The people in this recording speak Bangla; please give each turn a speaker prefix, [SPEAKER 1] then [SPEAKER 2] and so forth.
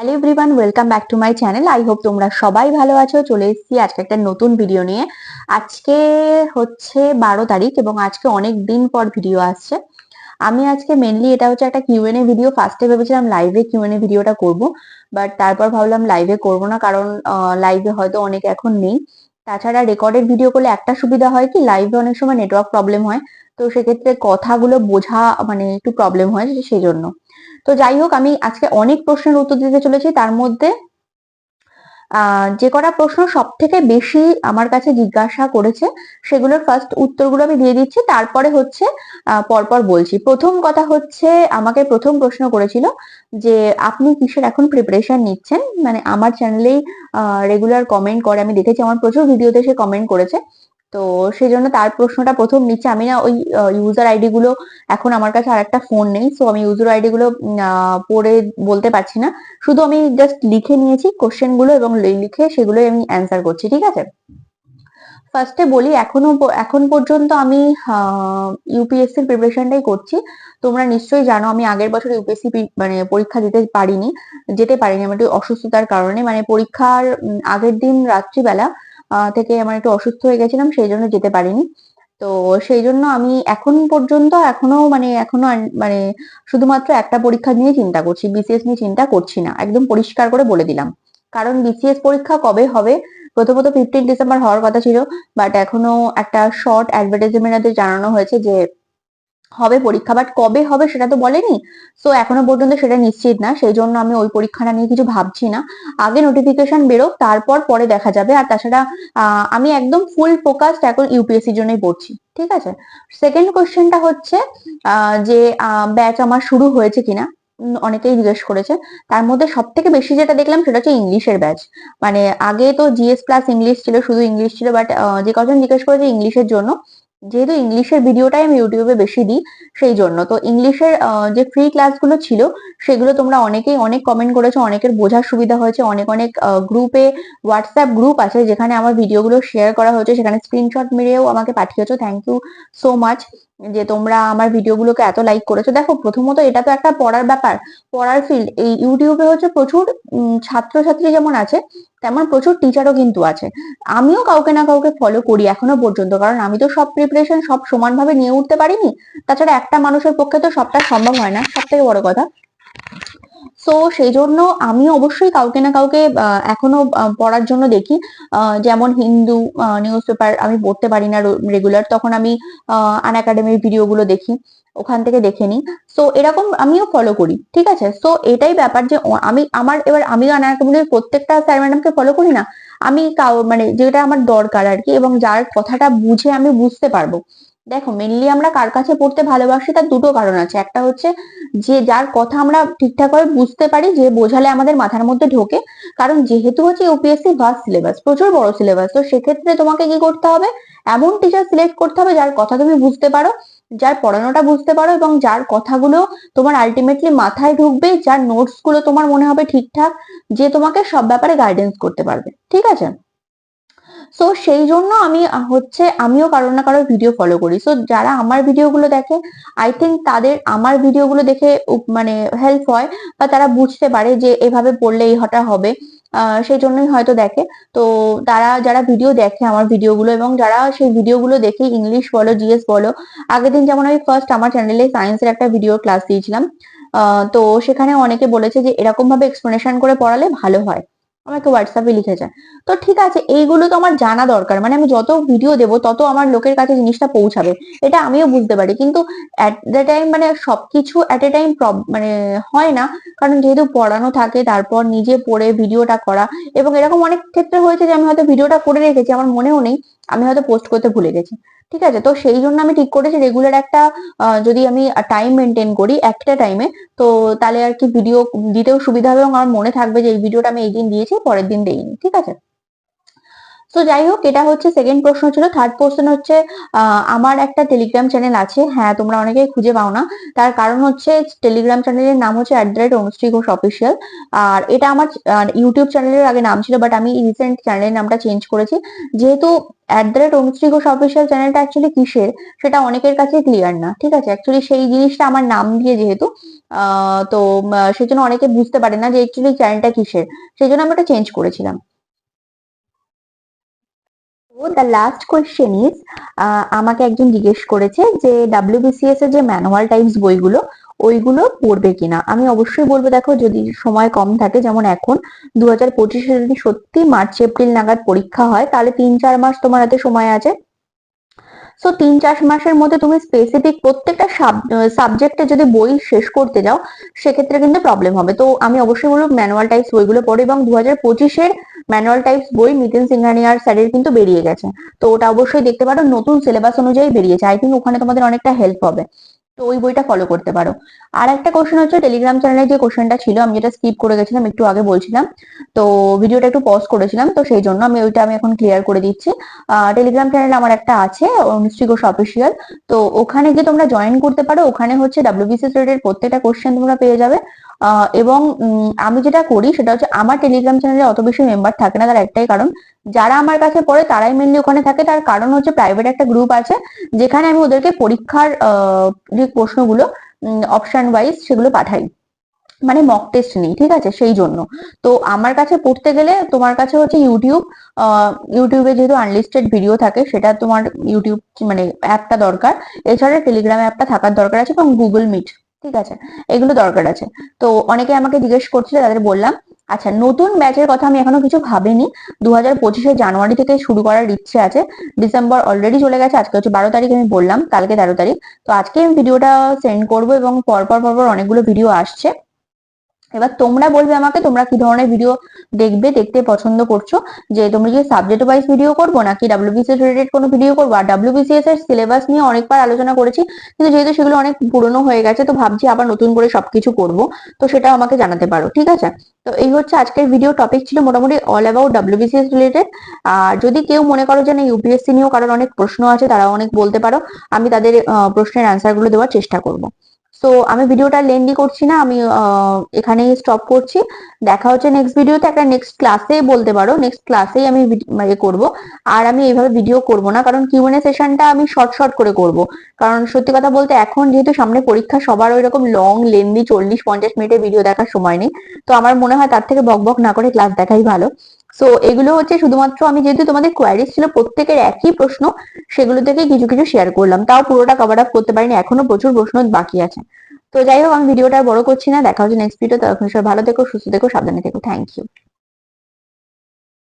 [SPEAKER 1] Hello everyone welcome back to my channel I hope তোমরা সবাই ভালো আছো। চলে এসেছি আজকে একটা নতুন ভিডিও নিয়ে। আজকে হচ্ছে বারো তারিখ এবং আজকে অনেক দিন পর ভিডিও আসছে। আমি আজকে মেনলি এটা হচ্ছে একটা কিউএনএ ভিডিও ফার্স্টে ভেবেছিলাম লাইভে কিউএনএ ভিডিওটা করব বাট তারপর ভাবলাম লাইভে করব না, কারণ লাইভে হয়তো অনেক এখন নেই। তাছাড়া রেকর্ডেড ভিডিও করলে একটা সুবিধা হয় কি লাইভে অনেক সময় নেটওয়ার্ক প্রবলেম হয়। তো সেক্ষেত্রে কথাগুলো বোঝা মানে একটু প্রবলেম হয়, সেই জন্য। তো যাই হোক আমি আজকে অনেক প্রশ্নের উত্তর দিতে চলেছি। তার মধ্যে যে কটা প্রশ্ন সব থেকে বেশি আমার কাছে জিজ্ঞাসা করেছে, সেগুলোর ফার্স্ট উত্তরগুলো আমি দিয়ে দিচ্ছি। তারপরে হচ্ছে পরপর বলছি। প্রথম কথা হচ্ছে, আমাকে প্রথম প্রশ্ন করেছিল যে, আপনি কিসের এখন প্রিপারেশন নিচ্ছেন? মানে আমার চ্যানেলেই রেগুলার কমেন্ট করে, আমি দেখেছি, আমার প্রচুর ভিডিওতে সে কমেন্ট করেছে। তো সেই জন্য তার প্রশ্নটা প্রথম নিচ্ছে। আমি না ওই ইউজার আইডি গুলো এখন আমার কাছে আর একটা ফোন নেই। সো আমি ইউজার আইডি গুলো পড়ে বলতে পারছি না। শুধু আমি জাস্ট লিখে নিয়েছি কোশ্চেনগুলো এবং লিখে সেগুলোই আমি অ্যান্সার করছি, ঠিক আছে? ফার্স্টে বলি, এখনও এখন পর্যন্ত আমি ইউপিএসসির প্রিপারেশনটাই করছি। তোমরা নিশ্চয়ই জানো, আমি আগের বছর ইউপিএসসি মানে পরীক্ষা দিতে পারিনি, যেতে পারিনি। আমার অসুস্থতার কারণে মানে পরীক্ষার আগের দিন রাত্রিবেলা থেকে আমার একটু অসুস্থ হয়ে গেছিলাম, সেই জন্য যেতে পারিনি। তো সেই জন্য আমি এখন পর্যন্ত এখনও মানে এখনও মানে শুধুমাত্র একটা পরীক্ষা নিয়ে চিন্তা করছি বিসিএস নিয়ে চিন্তা করছি না, একদম পরিষ্কার করে বলে দিলাম। কারণ বিসিএস পরীক্ষা কবে হবে? প্রথমত ফিফটিন ডিসেম্বর হওয়ার কথা ছিল বাট এখনও একটা শর্ট অ্যাডভার্টাইজমেন্ট জানানো হয়েছে যে হবে পরীক্ষা বাট কবে হবে সেটা তো বলেনি। সো এখনও পর্যন্ত সেটা নিশ্চিত না, সেই জন্য আমি ওই পরীক্ষাটা নিয়ে কিছু ভাবছি না। আগে নোটিফিকেশন বেরোক, তারপর পরে দেখা যাবে, আর তাছাড়া আমি একদম ফুল ফোকাসড এখন ইউপিএসসির জন্যই পড়ছি, ঠিক আছে? সেকেন্ড কোশ্চেনটা হচ্ছে যে ব্যাচ আমার শুরু হয়েছে কিনা অনেকেই জিজ্ঞেস করেছে। তার মধ্যে সব থেকে বেশি যেটা দেখলাম সেটা হচ্ছে ইংলিশের ব্যাচ মানে আগে তো জিএস প্লাস ইংলিশ ছিল, শুধু ইংলিশ ছিল বাট যে কজন জিজ্ঞেস করেছে ইংলিশের জন্য যেহেতু ইংলিশের ভিডিওটাই আমি ইউটিউবে বেশি দিই, সেই জন্য। তো ইংলিশের যে ফ্রি ক্লাসগুলো ছিল, সেগুলো তোমরা অনেকেই অনেক কমেন্ট করেছ, অনেকের বোঝার সুবিধা হয়েছে, অনেক অনেক গ্রুপে হোয়াটসঅ্যাপ গ্রুপ আছে, যেখানে আমার ভিডিওগুলো শেয়ার করা হয়েছে, সেখানে স্ক্রিনশট মেরেও আমাকে পাঠিয়েছো। থ্যাংক ইউ সো মাচ যে তোমরা আমার ভিডিওগুলোকে এত লাইক করেছ। দেখো, প্রথমত এটা তো একটা পড়ার ব্যাপার, পড়ার ফিল্ড এই ইউটিউবে হচ্ছে প্রচুর ছাত্রছাত্রী যেমন আছে তেমন প্রচুর টিচারও কিন্তু আছে। আমিও কাউকে না কাউকে ফলো করি এখনও পর্যন্ত, কারণ আমি তো সব প্রিপারেশন সব সমানভাবে নিয়ে উঠতে পারিনি। তাছাড়া একটা মানুষের পক্ষে তো সবটা সম্ভব হয় না সব থেকে বড় কথা। সো সেই জন্য আমি অবশ্যই কাউকে না কাউকে এখনও পড়ার জন্য দেখি। যেমন হিন্দু নিউজ পেপার আমি পড়তে পারি না রেগুলার তখন আমি আন একাডেমির ভিডিওগুলো দেখি, ওখান থেকে দেখে নিই। সো এরকম আমিও ফলো করি, ঠিক আছে? সো এটাই ব্যাপার যে আমি, আমার, এবার আমি আন একাডেমির প্রত্যেকটা স্যার ম্যাডামকে ফলো করি না। আমি মানে যেটা আমার দরকার আর কি, এবং যার কথাটা বুঝে আমি বুঝতে পারব। দেখো মেনলি আমরা কার কাছে পড়তে ভালোবাসি তার দুটো কারণ আছে। একটা হচ্ছে যে যার কথা আমরা ঠিকঠাক ভাবে বুঝতে পারি, যে বোঝালে আমাদের মাথার মধ্যে ঢোকে। কারণ যেহেতু হচ্ছে ইউপিএসসি ভাস্ট সিলেবাস প্রচুর বড় সিলেবাস তো সেক্ষেত্রে তোমাকে কি করতে হবে? এমন টিচার সিলেক্ট করতে হবে যার কথা তুমি বুঝতে পারো, যার পড়ানোটা বুঝতে পারো এবং যার কথাগুলো তোমার আলটিমেটলি মাথায় ঢুকবে, যার নোটসগুলো তোমার মনে হবে ঠিকঠাক, যে তোমাকে সব ব্যাপারে গাইডেন্স করতে পারবে। ঠিক আছে? সো সেই জন্য আমি হচ্ছে আমিও কারও না কারোর ভিডিও ফলো করি। সো যারা আমার ভিডিওগুলো দেখে আই থিঙ্ক তাদের আমার ভিডিওগুলো দেখে মানে হেল্প হয় বা তারা বুঝতে পারে যে এভাবে পড়লে এই হটা হবে। সেই জন্যই হয়তো দেখে। তো তারা যারা ভিডিও দেখে আমার ভিডিওগুলো এবং যারা সেই ভিডিওগুলো দেখে ইংলিশ বলো জিএস বলো আগের দিন যেমন আমি ফার্স্ট আমার চ্যানেলে সায়েন্সের একটা ভিডিও ক্লাস দিয়েছিলাম। তো সেখানে অনেকে বলেছে যে এরকম ভাবে এক্সপ্লেনেশন করে পড়ালে ভালো হয়। আমাকে হোয়াটসঅ্যাপে লিখেছে। তো ঠিক আছে, এইগুলো তো আমার জানা দরকার। মানে আমি যত ভিডিও দেবো, তত আমার লোকের কাছে জিনিসটা পৌঁছাবে। এটা আমিও বুঝতে পারি। কিন্তু অ্যাট দ্য টাইম মানে সবকিছু অ্যাট এ টাইম মানে হয় না। কারণ যেহেতু পড়ানো থাকে, তারপর নিজে পড়ে ভিডিওটা করা। এবং এরকম অনেক ক্ষেত্রে হয়েছে যে, আমি হয়তো ভিডিওটা করে রেখেছি, আমার মনেও নেই। আমি হয়তো পোস্ট করতে ভুলে গেছি। ঠিক আছে? তো সেই জন্য আমি ঠিক করেছি রেগুলার একটা যদি আমি টাইম মেনটেন করি একটা টাইমে তো তাহলে আর কি ভিডিও দিতেও সুবিধা হবে এবং আমার মনে থাকবে যে এই ভিডিওটা আমি এই দিন দিয়েছি, পরের দিন দেইনি। ঠিক আছে? সো যাই হোক, এটা হচ্ছে সেকেন্ড প্রশ্ন ছিল। থার্ড কোশ্চেন হচ্ছে আমার একটা টেলিগ্রাম চ্যানেল আছে। হ্যাঁ তোমরা অনেকেই খুঁজে পাও না। তার কারণ হচ্ছে টেলিগ্রাম চ্যানেলের নাম হচ্ছে at the rate Anushree Ghosh official আর এটা আমার ইউটিউব চ্যানেলের আগে নাম ছিল বাট আমি রিসেন্ট চ্যানেলের নামটা চেঞ্জ করেছি। যেহেতু at the rate Anushree Ghosh official চ্যানেলটা অ্যাকচুয়ালি কিসের, সেটা অনেকের কাছে ক্লিয়ার না। ঠিক আছে? অ্যাকচুয়ালি সেই জিনিসটা আমার নাম দিয়ে যেহেতু তো সেই জন্য অনেকে বুঝতে পারে না যে অ্যাকচুয়ালি চ্যানেলটা কিসের। সেই জন্য আমি ওটা চেঞ্জ করেছিলাম। দ্য লাস্ট কোয়েশ্চেন ইজ আমাকে একজন জিজ্ঞেস করেছে যে ডাব্লিউবিসিএস এর যে ম্যানুয়াল টাইপস বইগুলো, ওইগুলো পড়বে কিনা? আমি অবশ্যই বলব, দেখো, যদি সময় কম থাকে, যেমন এখন দু হাজার পঁচিশে যদি সত্যি মার্চ, এপ্রিল নাগাদ পরীক্ষা হয়, তাহলে তিন চার মাস তোমার হাতে সময় আছে। সো তিন চার মাসের মধ্যে তুমি স্পেসিফিক প্রত্যেকটা সাবজেক্টে যদি বই শেষ করতে যাও, সেক্ষেত্রে কিন্তু প্রবলেম হবে। তো আমি অবশ্যই বলব ম্যানুয়াল টাইপস বইগুলো পড়ো এবং দু হাজার পঁচিশের ম্যানুয়াল টাইপস বই নিতিন সিংহানিয়ার স্যারের কিন্তু বেরিয়ে গেছে। তো ওটা অবশ্যই দেখতে পারো, নতুন সিলেবাস অনুযায়ী বেরিয়েছে। আই থিঙ্ক ওখানে তোমাদের অনেকটা হেল্প হবে। তো ওই বইটা ফলো করতে পারো। আর একটা কোশ্চেন হচ্ছে টেলিগ্রাম চ্যানেলে যে কোশ্চেনটা ছিল, আমি যেটা স্কিপ করে গেছিলাম, একটু আগে বলছিলাম। তো ভিডিওটা একটু পজ করেছিলাম, তো সেই জন্য আমি ওইটা আমি এখন ক্লিয়ার করে দিচ্ছি। টেলিগ্রাম চ্যানেল আমার একটা আছে অনুশ্রী ঘোষ অফিসিয়াল তো ওখানে গিয়ে তোমরা জয়েন করতে পারো, ওখানে হচ্ছে ডাব্লিউবিসিএস রিলেটেড প্রত্যেকটা কোশ্চেন তোমরা পেয়ে যাবে। এবং আমি যেটা করি সেটা হচ্ছে আমার টেলিগ্রাম চ্যানেলে অত বেশি মেম্বার থাকে না, তার একটাই কারণ, যারা আমার কাছে পড়ে তারাই মেনলি ওখানে থাকে। তার কারণ হচ্ছে প্রাইভেট একটা গ্রুপ আছে, যেখানে আমি ওদেরকে পরীক্ষার যে প্রশ্নগুলো অপশন ওয়াইজ সেগুলো পাঠাই। মানে মক টেস্ট নেই, ঠিক আছে? সেই জন্য। তো আমার কাছে পড়তে গেলে তোমার কাছে হচ্ছে ইউটিউব ইউটিউবে যেহেতু আনলিস্টেড ভিডিও থাকে, সেটা তোমার ইউটিউব মানে অ্যাপটা দরকার। এছাড়া টেলিগ্রাম অ্যাপটা থাকার দরকার আছে এবং গুগল মিট ঠিক আছে? এগুলো দরকার আছে। তো অনেকে আমাকে জিজ্ঞেস করছিল, তাদের বললাম আচ্ছা নতুন ব্যাচের কথা আমি এখনও কিছু ভাবিনি। দু হাজার পঁচিশে জানুয়ারি থেকে শুরু করার ইচ্ছে আছে। ডিসেম্বর অলরেডি চলে গেছে, আজকে হচ্ছে বারো তারিখ আমি বললাম, কালকে তেরো তারিখ। তো আজকে আমি ভিডিওটা সেন্ড করব এবং পরপর পরপর অনেকগুলো ভিডিও আসছে। এবার তোমরা বলবে আমাকে, তোমরা কি ধরনের ভিডিও দেখবে, দেখতে পছন্দ করছ? যে তোমরা কি সাবজেক্ট ওয়াইজ ভিডিও করব, নাকি ডাব্লিউবিসিএস রিলেটেড কোনো ভিডিও করব? আর ডাব্লিউবিসিএস এর সিলেবাস নিয়ে অনেকবার আলোচনা করেছি, কিন্তু যেহেতু সেগুলো অনেক পুরনো হয়ে গেছে, তো ভাবছি আবার নতুন করে সবকিছু করব। তো সেটা আমাকে জানাতে পারো, ঠিক আছে? তো এই হচ্ছে আজকের ভিডিও টপিক ছিল মোটামুটি all about W B C S related আর যদি কেউ মনে করো যে না ইউপিএসসি নিয়েও কারোর অনেক প্রশ্ন আছে তারা অনেক বলতে পারো। আমি তাদের প্রশ্নের অ্যান্সারগুলো দেওয়ার চেষ্টা করব। তো আমি ভিডিওটা লেন্দি করছি না, আমি এখানেই স্টপ করছি। দেখা হচ্ছে নেক্সট ভিডিওতে একটা নেক্সট ক্লাসে বলতে পারো নেক্সট ক্লাসেই আমি ইয়ে করব। আর আমি এইভাবে ভিডিও করব না, কারণ কিউএনএ সেশনটা আমি শর্ট শর্ট করে করব। কারণ সত্যি কথা বলতে, এখন যেহেতু সামনে পরীক্ষা, সবার ওই রকম লং লেন্দি চল্লিশ, পঞ্চাশ মিনিটের ভিডিও দেখার সময় নেই। তো আমার মনে হয় তার থেকে বক বক না করে ক্লাস দেখাই ভালো। সো এগুলো হচ্ছে শুধুমাত্র আমি যেহেতু তোমাদের কোয়ারিজ ছিল, প্রত্যেকের একই প্রশ্ন, সেগুলো থেকে কিছু কিছু শেয়ার করলাম। তাও পুরোটা কভার আপ করতে পারিনি, এখনও প্রচুর প্রশ্ন বাকি আছে। তো যাই হোক, আমি ভিডিওটা বড় করছি না, দেখা হচ্ছে নেক্সট ভিডিও তখন সব ভালো থেকো, সুস্থ থেকো, সাবধানে থেকো। Thank you